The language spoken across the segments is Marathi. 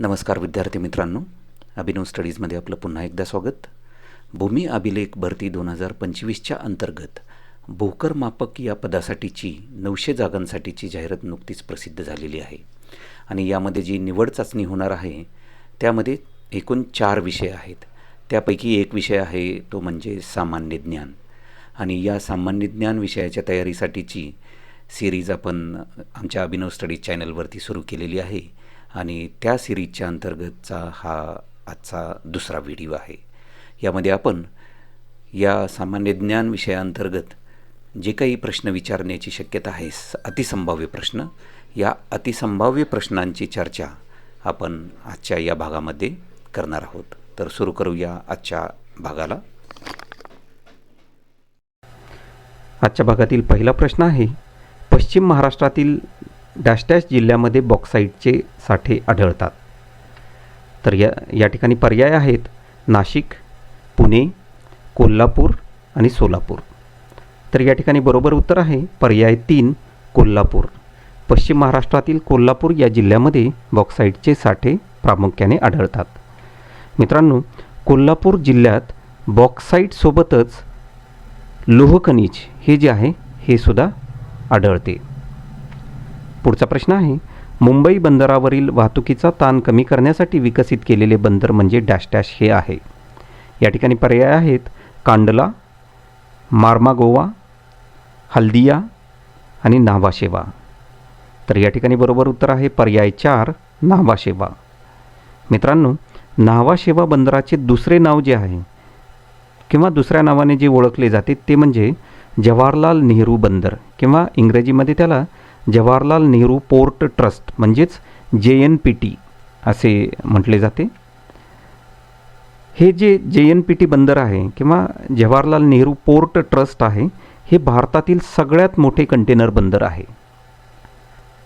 नमस्कार विद्यार्थी मित्रांनो. अभिनव स्टडीजमध्ये आपलं पुन्हा एकदा स्वागत. भूमी अभिलेख भरती दोन हजार पंचवीसच्या अंतर्गत भोकर मापक या पदासाठीची नऊशे जागांसाठीची जाहिरात नुकतीच प्रसिद्ध झालेली आहे. आणि यामध्ये जी निवड चाचणी होणार आहे त्यामध्ये एकूण चार विषय आहेत. त्यापैकी एक विषय आहे तो म्हणजे सामान्य ज्ञान. आणि या सामान्य ज्ञान विषयाच्या तयारीसाठीची सिरीज आपण आमच्या अभिनव स्टडीज चॅनलवरती सुरू केलेली आहे. आणि त्या सिरीजच्या अंतर्गतचा हा आजचा दुसरा व्हिडिओ आहे. यामध्ये आपण या सामान्य ज्ञान विषयाअंतर्गत जे काही प्रश्न विचारण्याची शक्यता आहे स- अतिसंभाव्य प्रश्न या अतिसंभाव्य प्रश्नांची चर्चा आपण आजच्या या भागामध्ये करणार आहोत. तर सुरू करूया आजच्या भागाला. आजच्या भागातील पहिला प्रश्न आहे पश्चिम महाराष्ट्रातील डॅश डॅश जिल्ह्यामध्ये बॉक्साईटचे साठे आढळतात. तर या या ठिकाणी पर्याय आहेत. नाशिक पुणे कोल्हापूर आणि सोलापूर. तर या ठिकाणी बरोबर उत्तर आहे. पर्याय तीन कोल्हापूर. पश्चिम महाराष्ट्रातील कोल्हापूर या जिल्ह्यामध्ये बॉक्साईटचे साठे प्रामुख्याने आढळतात. मित्रांनो कोल्हापूर जिल्ह्यात बॉक्साईटसोबतच लोहखनिज हे जे आहे हे सुद्धा आढळते. पुढचा प्रश्न आहे. मुंबई बंदरावरील वाहतुकीचा ताण कमी करण्यासाठी विकसित केलेले बंदर म्हणजे डॅश डॅश हे आहे. या ठिकाणी पर्याय आहेत. कांडला मार्मागोवा हल्दिया आणि नावाशेवा. तर या ठिकाणी बरोबर उत्तर आहे पर्याय चार नावाशेवा. मित्रांनो नावाशेवा बंदराचे दुसरे नाव जे आहे किंवा दुसऱ्या नावाने जे ओळखले जाते ते म्हणजे जवाहरलाल नेहरू बंदर किंवा इंग्रजीमध्ये त्याला जवाहरलाल नेहरू पोर्ट ट्रस्ट म्हणजेच जे एन पी टी असे म्हटले जाते. हे जे जे एन पी टी बंदर आहे किंवा जवाहरलाल नेहरू पोर्ट ट्रस्ट आहे हे भारतातील सगळ्यात मोठे कंटेनर बंदर आहे.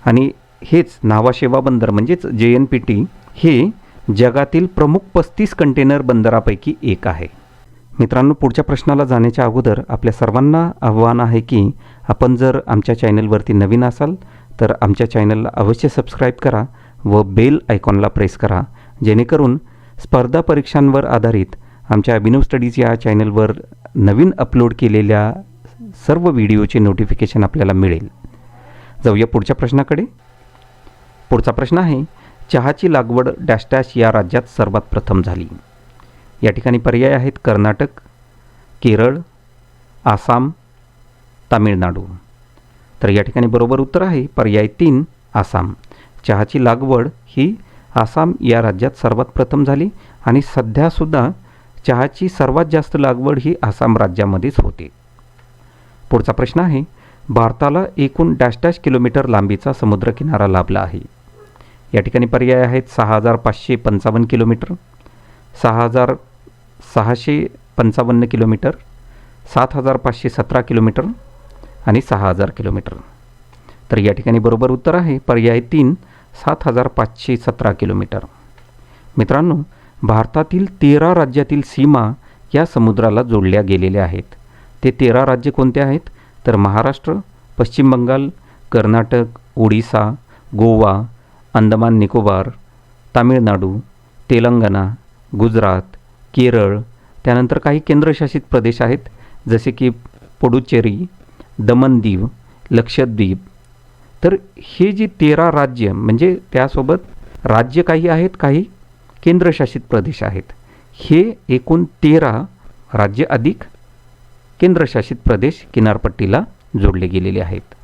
आणि हेच नावाशेवा बंदर म्हणजेच जे एन पी टी हे जगातील प्रमुख पस्तीस कंटेनर बंदरापैकी एक आहे. मित्रांनो पुढच्या प्रश्नाला जाण्याच्या अगोदर आपल्या सर्वांना आव्हान आहे की आपण जर आमच्या चॅनलवरती नवीन असाल तर आमच्या चॅनलला अवश्य सबस्क्राईब करा व बेल आयकॉनला प्रेस करा जेणेकरून स्पर्धा परीक्षांवर आधारित आमच्या अभिनव स्टडीज या चॅनलवर नवीन अपलोड केलेल्या सर्व व्हिडिओचे नोटिफिकेशन आपल्याला मिळेल. जाऊया पुढच्या प्रश्नाकडे. पुढचा प्रश्न आहे चहाची लागवड डॅश डॅश या राज्यात सर्वात प्रथम झाली. या ठिकाणी पर्याय आहेत कर्नाटक केरळ आसाम तामिळनाडू. तर या ठिकाणी बरोबर उत्तर आहे पर्याय तीन आसाम. चहाची लागवड ही आसाम या राज्यात सर्वात प्रथम झाली आणि सध्यासुद्धा चहाची सर्वात जास्त लागवड ही आसाम राज्यामध्येच होते. पुढचा प्रश्न आहे भारताला एकूण डॅश डॅश किलोमीटर लांबीचा समुद्रकिनारा लाभला आहे. या ठिकाणी पर्याय आहेत सहा हजार पाचशे पंचावन्न किलोमीटर सहा हजार सहाशे पंचावन्न किलोमीटर सात हजार पाचशे सतरा किलोमीटर आणि सहा हजार किलोमीटर. तर या ठिकाणी बरोबर उत्तर आहे. पर्याय तीन सात हजार पाचशे सतरा किलोमीटर. मित्रांनो भारतातील तेरा राज्यातील सीमा या समुद्राला जोडल्या गेलेल्या आहेत. ते तेरा राज्य कोणते आहेत? तर महाराष्ट्र पश्चिम बंगाल कर्नाटक ओडिसा गोवा अंदमान निकोबार तामिळनाडू तेलंगणा गुजरात केरळ त्यानंतर काही केंद्रशासित प्रदेश आहेत जसे की पुडुचेरी दमनदीव लक्षद्वीप. तर हे जी तेरा राज्य म्हणजे त्यासोबत राज्य काही आहेत काही केंद्रशासित प्रदेश आहेत. हे एकूण तेरा राज्य अधिक केंद्रशासित प्रदेश किनारपट्टीला जोडले गेलेले आहेत.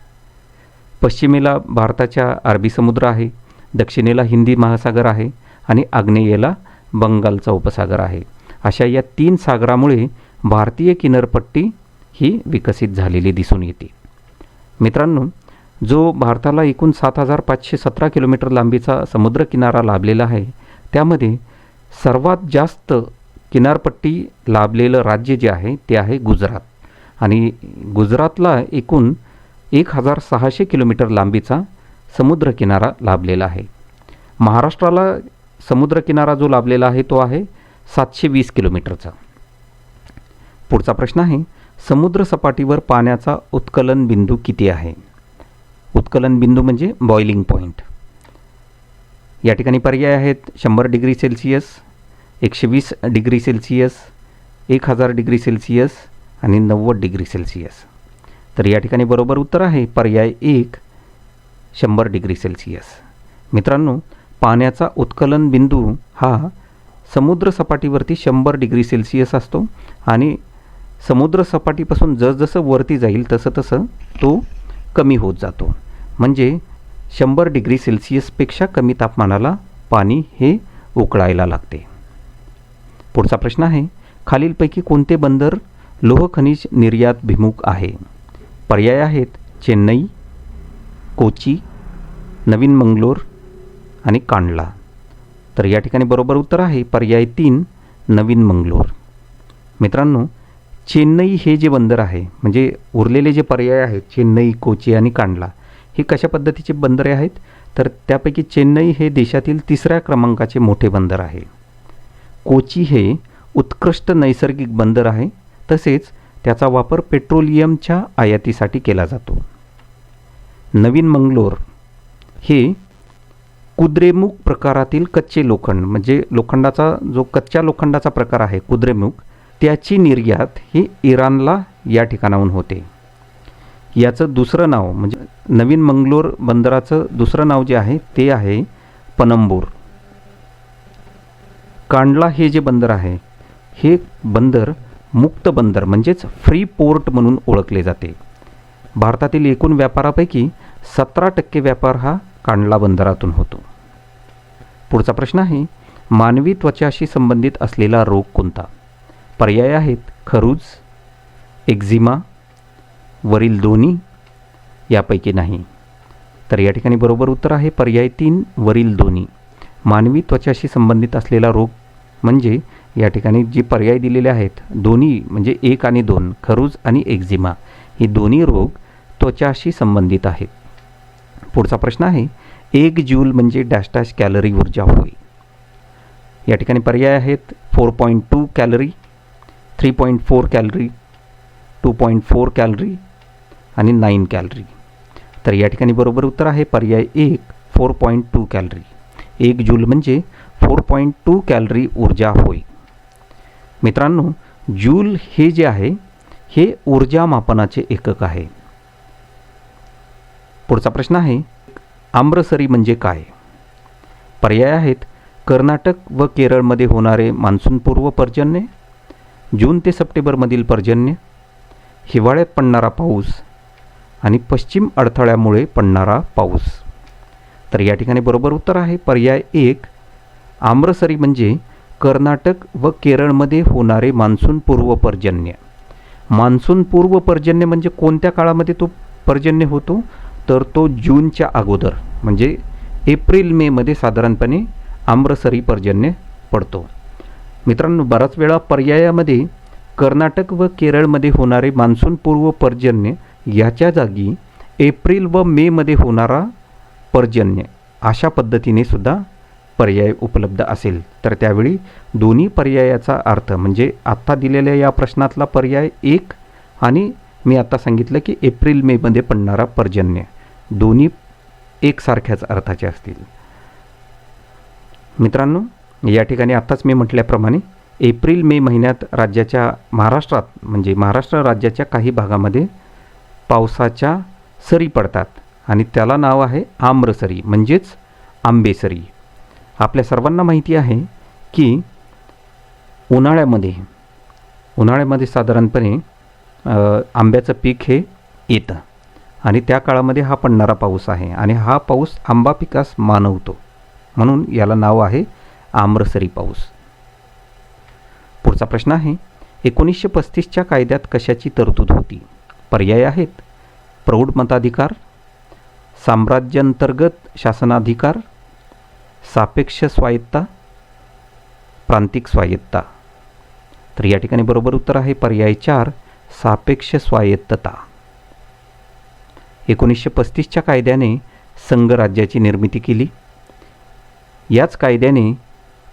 पश्चिमेला भारताच्या अरबी समुद्र आहे दक्षिणेला हिंदी महासागर आहे आणि आग्नेयेला बंगालचा उपसागर आहे. अशा या तीन सागरामुळे भारतीय किनारपट्टी ही विकसित झालेली दिसून येते. मित्रांनो जो भारताला एकूण सात हजार पाचशे सतरा किलोमीटर लांबीचा समुद्रकिनारा लाभलेला आहे त्यामध्ये सर्वात जास्त किनारपट्टी लाभलेलं राज्य जे आहे ते आहे गुजरात. आणि गुजरातला एकूण एक हजार सहाशे किलोमीटर लांबीचा समुद्रकिनारा लाभलेला आहे. महाराष्ट्राला समुद्रकिनारा जो लाभलेला आहे तो आहे सातशे वीस किलोमीटरचा. पुढचा प्रश्न आहे समुद्रसपाटीवर पाण्याचा उत्कलन बिंदू किती आहे? उत्कलन बिंदू म्हणजे बॉइलिंग पॉईंट या ठिकाणी पर्याय आहेत शंभर डिग्री सेल्सिअस एकशे वीस डिग्री सेल्सिअस एक हजार डिग्री सेल्सिअस आणि नव्वद डिग्री सेल्सिअस. तर या ठिकाणी बरोबर उत्तर आहे पर्याय एक शंभर डिग्री सेल्सिअस. मित्रांनो पाण्याचा उत्कलन बिंदू हा समुद्र सपाटीवरती शंभर डिग्री सेल्सिअस असतो आणि समुद्र सपाटीपासून जसजसं वरती जाईल तसं तसं तो कमी होत जातो. म्हणजे शंभर डिग्री सेल्सिअसपेक्षा कमी तापमानाला पाणी हे उकळायला लागते. पुढचा प्रश्न आहे खालीलपैकी कोणते बंदर लोह खनिज निर्यात भिमुख आहे? पर्याय आहेत चेन्नई कोची नवीन मंगलोर आणि कांडला. तर या ठिकाणी बरोबर उत्तर आहे. पर्याय तीन नवीन मंगलोर. मित्रांनो चेन्नई हे जे बंदर आहे म्हणजे उरलेले जे पर्याय आहेत चेन्नई कोची आणि कांडला हे कशा पद्धतीचे बंदरे आहेत? तर त्यापैकी चेन्नई हे देशातील तिसऱ्या क्रमांकाचे मोठे बंदर आहे. कोची हे उत्कृष्ट नैसर्गिक बंदर आहे तसेच त्याचा वापर पेट्रोलियमच्या आयातीसाठी केला जातो. नवीन मंगलोर हे कुद्रेमुख प्रकारातील कच्चे लोखंड म्हणजे लोखंडाचा जो कच्च्या लोखंडाचा प्रकार आहे कुद्रेमुख त्याची निर्यात ही इराणला या ठिकाणाहून होते. याचं दुसरं नाव म्हणजे नवीन मंगलोर बंदराचं दुसरं नाव जे आहे ते आहे पनंबूर. कांडला हे जे बंदर आहे हे बंदर मुक्त बंदर म्हणजेच फ्री पोर्ट म्हणून ओळखले जाते. भारतातील एकूण व्यापारापैकी सतरा टक्के व्यापार हा कांडला बंदरातून होतो. पुढचा प्रश्न आहे मानवी त्वचाशी संबंधित असलेला रोग कोणता? पर्याय आहेत खरूज एक्झिमा वरील दोन्ही? यापैकी नाही. तर या ठिकाणी बरोबर उत्तर आहे पर्याय तीन वरील दोन्ही. मानवी त्वचाशी संबंधित असलेला रोग म्हणजे या ठिकाणी जे पर्याय दिलेले आहेत दोन्ही म्हणजे एक आणि दोन खरूज आणि एक्झिमा हे दोन्ही रोग त्वचाशी संबंधित आहेत. पुढचा प्रश्न आहे एक जूल म्हणजे डॅश डॅश कॅलरी ऊर्जा होय. या ठिकाणी पर्याय आहेत four point two calorie three point four calorie two point four calorie आणि नाईन कॅलरी. तर या ठिकाणी बरोबर उत्तर आहे पर्याय एक फोर पॉईंट टू कॅलरी. एक जूल म्हणजे फोर पॉईंट टू कॅलरी ऊर्जा होय. मित्रांनो जूल हे जे आहे हे ऊर्जा मापनाचे एकक आहे. पुढचा प्रश्न आहे आम्रसरी म्हणजे काय? पर्याय आहेत कर्नाटक व केरळमध्ये होणारे मान्सूनपूर्व पर्जन्य जून ते सप्टेंबरमधील पर्जन्य हिवाळ्यात पडणारा पाऊस आणि पश्चिम अडथळ्यामुळे पडणारा पाऊस. तर या ठिकाणी बरोबर उत्तर आहे पर्याय एक आम्रसरी म्हणजे कर्नाटक व केरळमध्ये होणारे मान्सूनपूर्व पर्जन्य. मान्सूनपूर्व पर्जन्य म्हणजे कोणत्या काळामध्ये तो पर्जन्य होतो? तर तो जूनच्या अगोदर म्हणजे एप्रिल मेमध्ये साधारणपणे आम्रसरी पर्जन्य पडतो. मित्रांनो बराच वेळा पर्यायामध्ये कर्नाटक व केरळमध्ये होणारे मान्सूनपूर्व पर्जन्य याच्या जागी एप्रिल व मेमध्ये होणारा पर्जन्य अशा पद्धतीने सुद्धा पर्याय उपलब्ध असेल. तर त्यावेळी दोन्ही पर्यायाचा अर्थ म्हणजे आत्ता दिलेल्या या प्रश्नातला पर्याय एक आणि मी आता सांगितलं की एप्रिल मेमध्ये पडणारा पर्जन्य. दोन्ही एकसारख्याच अर्थाचे असतील. मित्रांनो या ठिकाणी आत्ताच मी म्हटल्याप्रमाणे एप्रिल मे महिन्यात राज्याच्या महाराष्ट्रात म्हणजे महाराष्ट्र राज्याच्या काही भागामध्ये पावसाच्या सरी पडतात आणि त्याला नाव आहे आम्रसरी म्हणजेच आंबेसरी. आपल्या सर्वांना माहिती आहे की उन्हाळ्यामध्ये उन्हाळ्यामध्ये साधारणपणे आंब्याचं पीक हे येतं. आणि त्या काळामध्ये हा पडणारा पाऊस आहे आणि हा पाऊस आंबा पिकास मानवतो. म्हणून याला नाव आहे आम्रसरी पाऊस. पुढचा प्रश्न आहे एकोणीसशे पस्तीसच्या कायद्यात कशाची तरतूद होती? पर्याय आहेत. प्रौढ मताधिकार साम्राज्यांतर्गत शासनाधिकार सापेक्ष स्वायत्ता प्रांतिक स्वायत्ता. तर या ठिकाणी बरोबर उत्तर आहे पर्याय चार सापेक्ष स्वायत्तता. एकोणीसशे पस्तीसच्या कायद्याने संघराज्याची निर्मिती केली. याच कायद्याने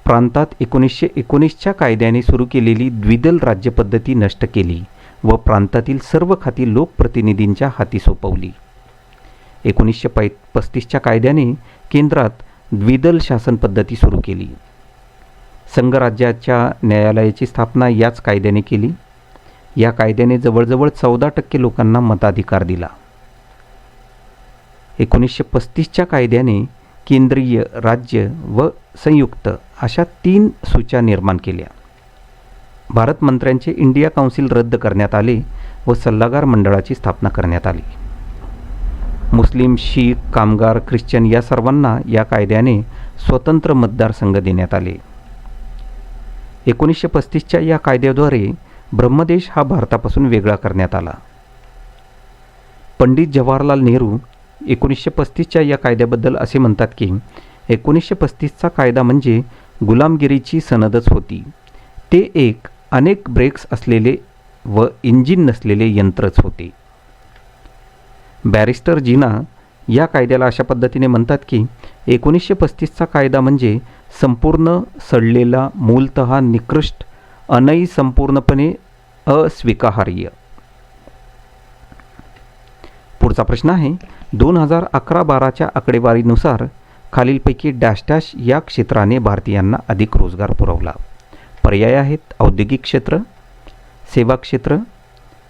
प्रांतात एकोणीसशे एकोणीसच्या कायद्याने सुरू केलेली द्विदल राज्यपद्धती नष्ट केली व प्रांतातील सर्व खाती लोकप्रतिनिधींच्या हाती सोपवली. एकोणीसशे पै पस्तीसच्या कायद्याने केंद्रात द्विदल शासन पद्धती सुरू केली. संघराज्याच्या न्यायालयाची स्थापना याच कायद्याने केली. या कायद्याने जवळजवळ चौदा टक्के लोकांना मताधिकार दिला. एकोणीसशे पस्तीसच्या कायद्याने केंद्रीय राज्य व संयुक्त अशा तीन सूच्या निर्माण केल्या. भारत मंत्र्यांचे इंडिया काउन्सिल रद्द करण्यात आले व सल्लागार मंडळाची स्थापना करण्यात आली. मुस्लिम शीख कामगार ख्रिश्चन या सर्वांना या कायद्याने स्वतंत्र मतदारसंघ देण्यात आले. एकोणीसशे पस्तीसच्या या कायद्याद्वारे ब्रह्मदेश हा भारतापासून वेगळा करण्यात आला. पंडित जवाहरलाल नेहरू एकोणीसशे पस्तीसच्या या कायद्याबद्दल असे म्हणतात की एकोणीसशे पस्तीसचा कायदा म्हणजे गुलामगिरीची सनदच होती. ते एक अनेक ब्रेक्स असलेले व इंजिन नसलेले यंत्रच होते. बॅरिस्टर जीना या कायद्याला अशा पद्धतीने म्हणतात की एकोणीसशे पस्तीसचा कायदा म्हणजे संपूर्ण सडलेला मूलतः निकृष्ट अनई संपूर्णपणे अस्वीकार्य. पुढचा प्रश्न आहे दोन हजार अकरा बाराच्या आकडेवारीनुसार खालीलपैकी डॅश डॅश या क्षेत्राने भारतीयांना अधिक रोजगार पुरवला. पर्याय आहेत औद्योगिक क्षेत्र सेवा क्षेत्र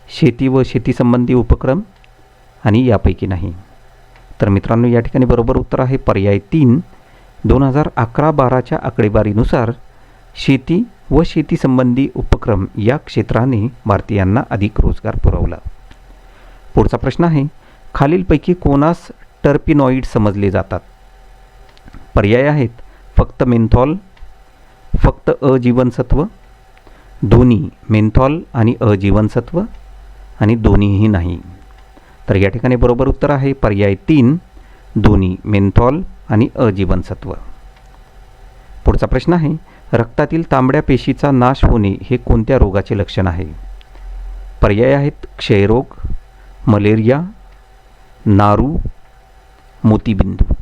शेती व शेतीसंबंधी उपक्रम आणि यापैकी नाही. तर मित्रांनो या ठिकाणी बरोबर उत्तर आहे पर्याय तीन. दोन हजार अकरा बाराच्या आकडेवारीनुसार शेती व शेतीसंबंधी उपक्रम या क्षेत्राने भारतीयांना अधिक रोजगार पुरवला. पुढचा प्रश्न आहे खालीलपैकी कोणास टर्पिनॉईड समजले जातात? पर्याय आहेत फक्त मेंथॉल फक्त अजीवनसत्व दोन्ही मेंथॉल आणि अजीवनसत्व आणि दोन्हीही नाही. तर या ठिकाणी बरोबर उत्तर आहे पर्याय तीन दोन्ही मेंथॉल आणि अजीवनसत्व. पुढचा प्रश्न आहे रक्तातील तांबड्या पेशीचा नाश होणे हे कोणत्या रोगाचे लक्षण आहे? पर्याय आहेत क्षयरोग मलेरिया नारू मोतीबिंदू.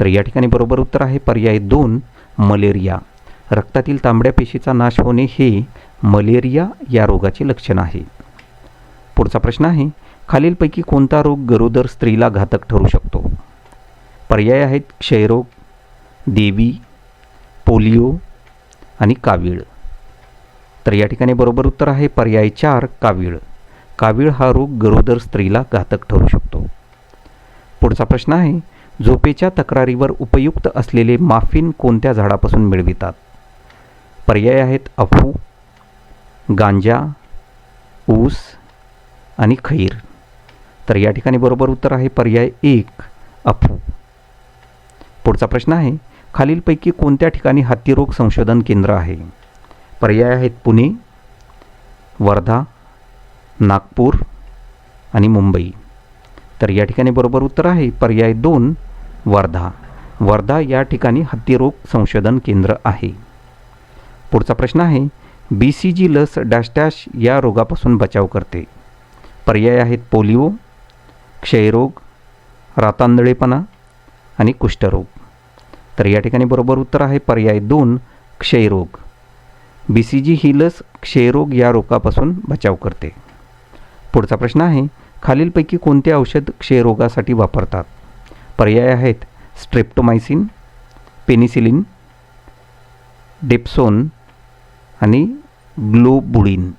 तर या ठिकाणी बरोबर उत्तर आहे पर्याय दोन मलेरिया. रक्तातील तांबड्या पेशीचा नाश होणे हे मलेरिया या रोगाचे लक्षण आहे. पुढचा प्रश्न आहे खालीलपैकी कोणता रोग गरोदर स्त्रीला घातक ठरू शकतो? पर्याय आहेत क्षयरोग देवी पोलिओ आणि कावीळ. तर या ठिकाणी बरोबर उत्तर आहे पर्याय चार कावीळ. कावीळ हा रोग गरोदर स्त्रीला घातक ठरू शकतो. पुढचा प्रश्न आहे झोपेच्या तक्रारीवर उपयुक्त असलेले माफिन कोणत्या झाडापासून मिळवितात? पर्याय आहेत अफू गांजा ऊस आणि खैर. तर या ठिकाणी बरोबर उत्तर आहे पर्याय एक अफू. पुढचा प्रश्न आहे खालीलपैकी कोणत्या ठिकाणी हत्तीरोग संशोधन केंद्र आहे? पर्याय आहेत पुणे वर्धा नागपूर आणि मुंबई. तर या ठिकाणी बरोबर उत्तर आहे. पर्याय दोन वर्धा. वर्धा या ठिकाणी हत्तीरोग संशोधन केंद्र आहे. पुढचा प्रश्न आहे बी सी जी लस डॅश डॅश या रोगापासून बचाव करते. पर्याय आहेत पोलिओ क्षयरोग रातांदळेपणा आणि कुष्ठरोग. तर या ठिकाणी बरोबर उत्तर आहे पर्याय दोन क्षयरोग. बी सी जी ही लस क्षयरोग या रोगापासून बचाव करते. पुढचा प्रश्न आहे खालीलपैकी कोणते औषध क्षयरोगासाठी वापरतात? पर्याय आहेत स्ट्रेप्टोमायसिन पेनिसिलिन डेप्सोन आणि ग्लोबुडिन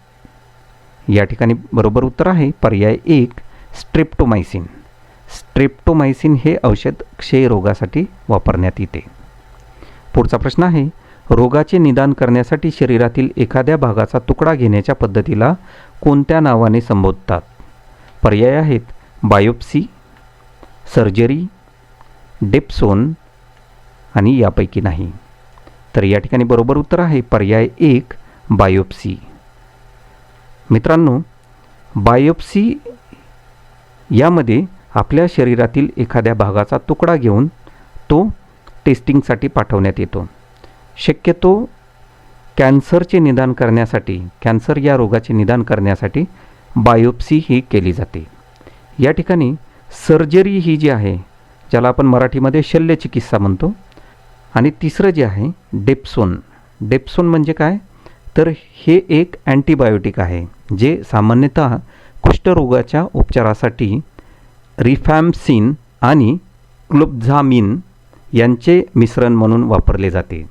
या ठिकाणी बरोबर उत्तर आहे. पर्याय एक स्ट्रेप्टोमायसिन. स्ट्रेप्टोमायसिन हे औषध क्षयरोगासाठी वापरण्यात येते. पुढचा प्रश्न आहे रोगाचे निदान करण्यासाठी शरीरातील एखाद्या भागाचा तुकडा घेण्याच्या पद्धतीला कोणत्या नावाने संबोधतात? पर्याय आहेत. बायोप्सी सर्जरी डेप्सोन आणि यापैकी नाही. तर या ठिकाणी बरोबर उत्तर आहे पर्याय एक बायोप्सी. मित्रांनो बायोप्सी यामध्ये आपल्या शरीरातील एखाद्या भागाचा तुकडा घेऊन तो टेस्टिंगसाठी पाठवण्यात येतो. शक्यतो कॅन्सरचे निदान करण्यासाठी कॅन्सर या रोगाचे निदान करण्यासाठी बायोप्सी ही केली जाते. या ठिकाणी सर्जरी ही जी आहे ज्याला आपण मराठीमध्ये शल्यचिकित्सा म्हणतो आणि तिसरं जे आहे डेप्सोन. डेप्सोन म्हणजे काय? तर हे एक अँटीबायोटिक आहे जे सामान्यतः कुष्ठरोगाच्या उपचारासाठी रिफॅम्सिन आणि क्लोब्झामिन यांचे मिश्रण म्हणून वापरले जाते.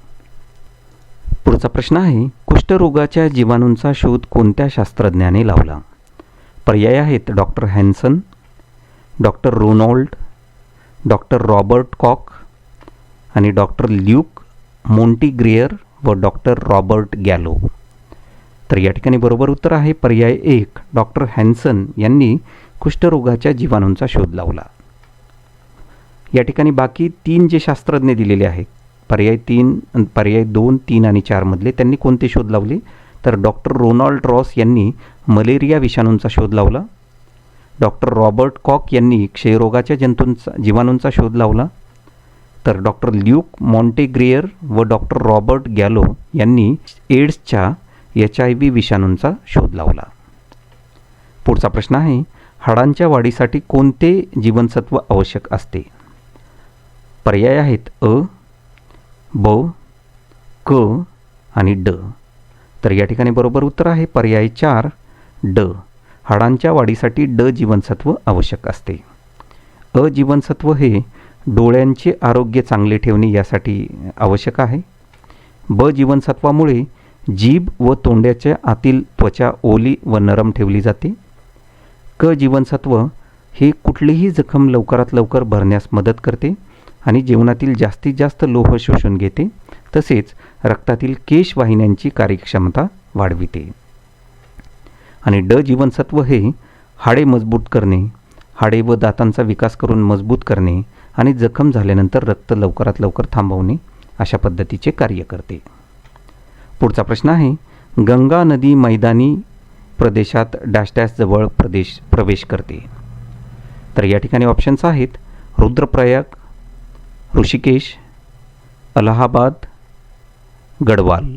पुढचा प्रश्न आहे कुष्ठरोगाच्या जीवाणूंचा शोध कोणत्या शास्त्रज्ञाने लावला? पर्याय आहेत doctor Hansen doctor Ronald doctor Robert Koch आणि डॉक्टर ल्यूक मोंटीग्रियर व डॉक्टर रॉबर्ट गॅलो. तर या ठिकाणी बरोबर उत्तर आहे पर्याय एक डॉक्टर हॅन्सन यांनी कुष्ठरोगाच्या जीवाणूंचा शोध लावला. या ठिकाणी बाकी तीन जे शास्त्रज्ञ दिलेले आहेत पर्याय तीन पर्याय दोन तीन आणि चारमधले त्यांनी कोणते शोध लावले? तर डॉक्टर रोनाल्ड रॉस यांनी मलेरिया विषाणूंचा शोध लावला. डॉक्टर रॉबर्ट कॉक यांनी क्षयरोगाच्या जंतूंचा जीवाणूंचा शोध लावला. तर डॉक्टर ल्यूक मॉन्टेग्रियर व डॉक्टर रॉबर्ट गॅलो यांनी एड्सच्या एच आय व्ही विषाणूंचा शोध लावला. पुढचा प्रश्न आहे हाडांच्या वाढीसाठी कोणते जीवनसत्व आवश्यक असते? पर्याय आहेत अ ब क आणि ड. तर या ठिकाणी बरोबर उत्तर आहे पर्याय चार ड. हाडांच्या वाढीसाठी ड जीवनसत्व आवश्यक असते. अ जीवनसत्व हे डोळ्यांचे आरोग्य चांगले ठेवणे यासाठी आवश्यक आहे. ब जीवनसत्वामुळे जीभ व तोंड्याच्या आतील त्वचा ओली व नरम ठेवली जाते. क जीवनसत्व हे कुठलीही जखम लवकरात लवकर भरण्यास मदत करते आणि जेवणातील जास्तीत जास्त लोह शोषून घेते. तसेच रक्तातील केश वाहिन्यांची कार्यक्षमता वाढविते. आणि ड जीवनसत्व हे हाडे मजबूत करणे हाडे व दातांचा विकास करून मजबूत करणे आणि जखम झाल्यानंतर रक्त लवकरात लवकर थांबवणे अशा पद्धतीचे कार्य करते. पुढचा प्रश्न आहे गंगा नदी मैदानी प्रदेशात डॅश प्रदेश प्रवेश करते. तर या ठिकाणी ऑप्शन्स आहेत रुद्रप्रयाग ऋषिकेश अलाहाबाद गडवाल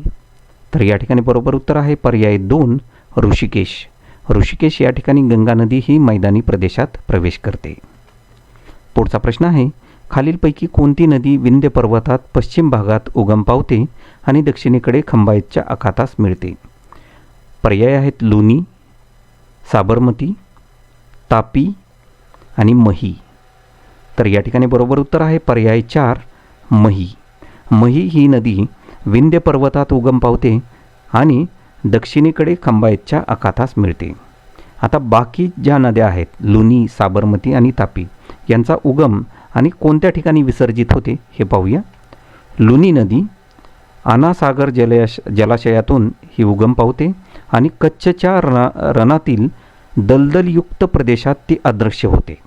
तर या ठिकाणी बरोबर उत्तर आहे पर्याय दोन ऋषिकेश. ऋषिकेश या ठिकाणी गंगा नदी ही मैदानी प्रदेशात प्रवेश करते. पुढचा प्रश्न आहे खालीलपैकी कोणती नदी विंध्य पर्वतात पश्चिम भागात उगम पावते आणि दक्षिणेकडे खंबायतच्या आखातास मिळते? पर्याय आहेत लुनी साबरमती तापी आणि मही. तर या ठिकाणी बरोबर उत्तर आहे पर्याय चार मही. मही ही नदी विंध्य पर्वतात उगम पावते आणि दक्षिणेकडे खंबायतच्या अखातास मिळते. आता बाकी ज्या नद्या आहेत लुनी साबरमती आणि तापी यांचा उगम आणि कोणत्या ठिकाणी विसर्जित होते हे पाहूया. लुनी नदी आनासागर जलयाश जलाशयातून ही उगम पावते आणि कच्छच्या रणा रणातील दलदलयुक्त प्रदेशात ती अदृश्य होते.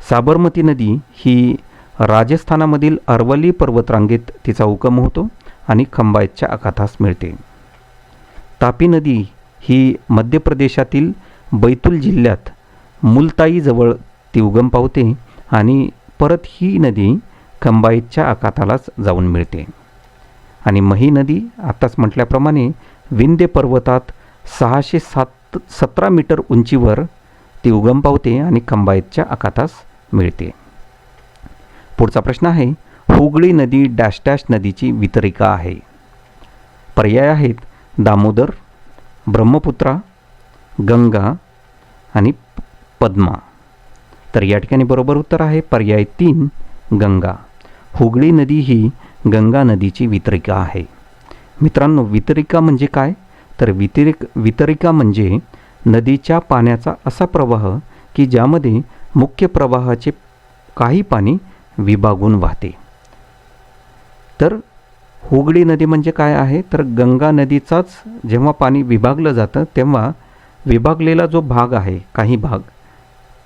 साबरमती नदी ही राजस्थानामधील अरवली पर्वतरांगेत तिचा उगम होतो आणि खंबायतच्या अखातास मिळते. तापी नदी ही मध्य प्रदेशातील बैतूल जिल्ह्यात मुलताईजवळ ती उगम पावते आणि परत ही नदी खंबाईतच्या आखातालाच जाऊन मिळते. आणि मही नदी आत्ताच म्हटल्याप्रमाणे विंध्य पर्वतात सहाशे सात सतरा मीटर उंचीवर ती उगम पावते आणि खंबाईतच्या आखातास मिळते. पुढचा प्रश्न आहे हुगळी नदी डॅश डॅश नदीची वितरिका आहे. पर्याय आहेत दामोदर ब्रह्मपुत्रा गंगा आणि पद्मा. तर या ठिकाणी बरोबर उत्तर आहे पर्याय तीन गंगा. हुगळी नदी ही गंगा नदीची वितरिका आहे. मित्रांनो वितरिका म्हणजे काय? तर वितरिक वितरिका म्हणजे नदीच्या पाण्याचा असा प्रवाह की ज्यामध्ये मुख्य प्रवाहाचे काही पाणी विभागून वाहते. तर हुगळी नदी म्हणजे काय आहे? तर गंगा नदीचाच जेव्हा पाणी विभागलं जातं तेव्हा विभागलेला जो भाग आहे काही भाग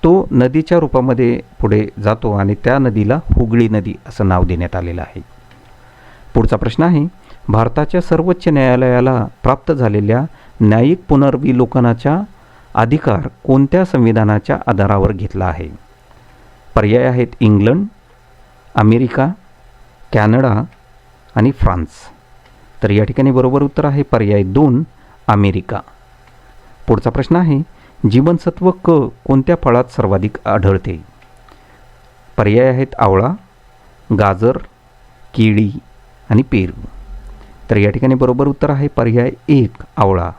तो नदीच्या रूपामध्ये पुढे जातो आणि त्या नदीला हुगळी नदी असं नाव देण्यात आलेलं आहे. पुढचा प्रश्न आहे भारताच्या सर्वोच्च न्यायालयाला प्राप्त झालेल्या न्यायिक पुनर्विलोकनाचा अधिकार कोणत्या संविधानाच्या आधारावर घेतला आहे? पर्याय आहेत इंग्लंड अमेरिका कॅनडा आणि फ्रान्स. तर या ठिकाणी बरोबर उत्तर आहे पर्याय दोन अमेरिका. पुढचा प्रश्न आहे जीवनसत्व क कोणत्या फळात सर्वाधिक आढळते? पर्याय आहेत आवळा गाजर केळी आणि पेरू. तर या ठिकाणी बरोबर उत्तर आहे पर्याय एक आवळा.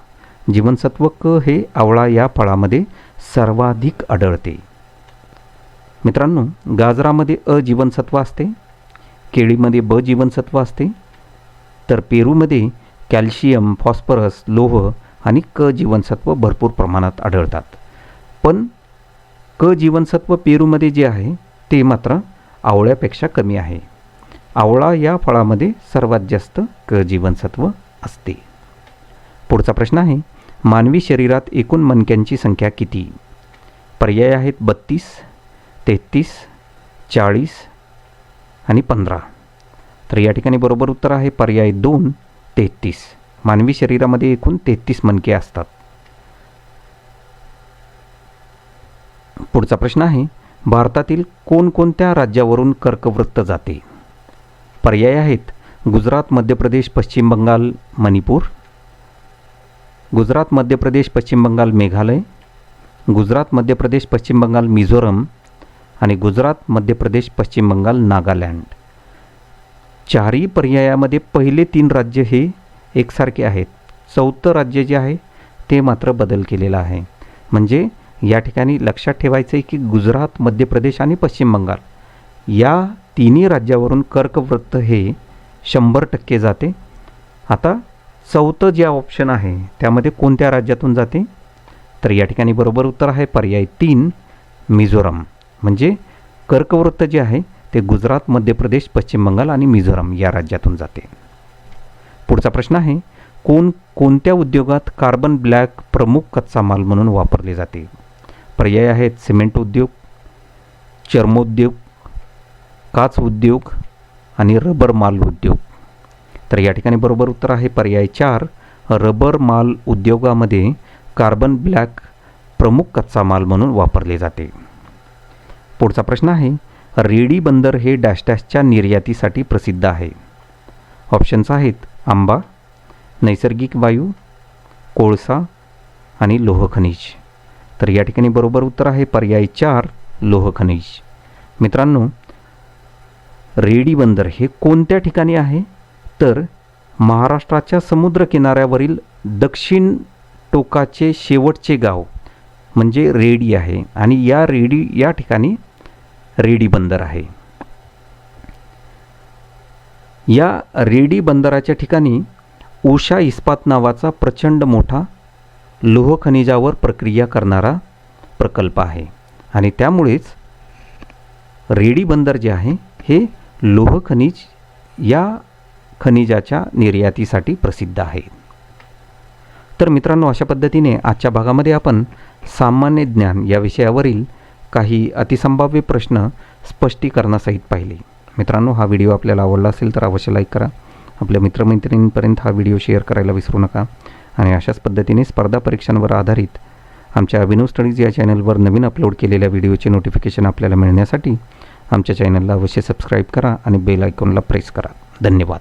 जीवनसत्व क हे आवळा या फळामध्ये सर्वाधिक आढळते. मित्रांनो गाजरामध्ये अ जीवनसत्व असते केळीमध्ये ब जीवनसत्व असते. तर पेरूमध्ये कॅल्शियम फॉस्फरस लोह आणि क जीवनसत्व भरपूर प्रमाणात आढळतात. पण क जीवनसत्व पेरूमध्ये जे आहे ते मात्र आवळ्यापेक्षा कमी आहे. आवळा या फळामध्ये सर्वात जास्त क जीवनसत्व असते. पुढचा प्रश्न आहे मानवी शरीरात एकूण मणक्यांची संख्या किती? पर्याय आहेत बत्तीस तेहतीस चाळीस आणि पंधरा. तर या ठिकाणी बरोबर उत्तर आहे पर्याय दोन तेहतीस. मानवी शरीरामध्ये एकूण तेहतीस मणके असतात. पुढचा प्रश्न आहे भारतातील कोणकोणत्या राज्यावरून कर्कवृत्त जाते? पर्याय आहेत गुजरात मध्य प्रदेश पश्चिम बंगाल मणिपूर. गुजरात मध्य प्रदेश पश्चिम बंगाल मेघालय. गुजरात मध्य प्रदेश पश्चिम बंगाल मिझोरम. आणि गुजरात मध्य प्रदेश पश्चिम बंगाल नागालँड. चारही पर्यायामध्ये पहिले तीन राज्य हे एकसारखे आहेत. चौथं राज्य जे आहे ते मात्र बदल केलेला आहे. म्हणजे या ठिकाणी लक्षात ठेवायचं आहे की गुजरात मध्य प्रदेश आणि पश्चिम बंगाल या तिन्ही राज्यावरून कर्कवृत्त हे शंभर टक्के जाते. आता चौथं जे ऑप्शन आहे त्यामध्ये कोणत्या राज्यातून जाते? तर या ठिकाणी बरोबर उत्तर आहे पर्याय तीन मिझोरम. म्हणजे कर्कवृत्त जे आहे ते गुजरात मध्य प्रदेश पश्चिम बंगाल आणि मिझोरम या राज्यातून जाते. पुढचा प्रश्न आहे कोण कोणत्या उद्योगात कार्बन ब्लॅक प्रमुख कच्चा माल म्हणून वापरले जाते? पर्याय आहेत सिमेंट उद्योग चर्मोद्योग काच उद्योग आणि रबर माल उद्योग. तर या ठिकाणी बरोबर उत्तर आहे पर्याय चार रबर माल उद्योगामध्ये कार्बन ब्लॅक प्रमुख कच्चा माल म्हणून वापरले जाते. पुढचा प्रश्न आहे रेडी बंदर हे डॅश डॅशच्या निर्यातीसाठी प्रसिद्ध आहे. ऑप्शन्स आहेत आंबा नैसर्गिक वायू कोळसा आणि लोह खनिज. तर या ठिकाणी बरोबर उत्तर आहे पर्याय चार लोह खनिज. मित्रांनो रेडी बंदर हे कोणत्या ठिकाणी आहे? तर महाराष्ट्राच्या समुद्र किनाऱ्यावरील दक्षिण टोकाचे शेवटचे गाव म्हणजे रेडी आहे. आणि या रेडी या ठिकाणी रेडी बंदर आहे. या रेडी बंदराच्या ठिकाणी उषा इस्पात नावाचा प्रचंड मोठा लोह खनिजावर प्रक्रिया करणारा प्रकल्प आहे. आणि त्यामुळेच रेडी बंदर जे आहे हे लोह खनिज या खनिजाच्या निर्यातीसाठी प्रसिद्ध आहे. तर मित्रांनो अशा पद्धतीने आजच्या भागामध्ये आपण सामान्य ज्ञान या विषयावरील काही अतिसंभाव्य प्रश्न स्पष्टीकरणासहित पाहिले. मित्रांनो हा व्हिडिओ आपल्याला आवडला असेल तर अवश्य लाईक करा. आपल्या मित्रमैत्रिणींपर्यंत हा व्हिडिओ शेअर करायला विसरू नका. आणि अशाच पद्धतीने स्पर्धा परीक्षांवर आधारित आमच्या अभिनव स्टडीज या चॅनलवर नवीन अपलोड केलेल्या व्हिडिओचे नोटिफिकेशन आपल्याला मिळण्यासाठी आमच्या चॅनलला अवश्य सबस्क्राईब करा आणि बेल आयकॉनला प्रेस करा. धन्यवाद.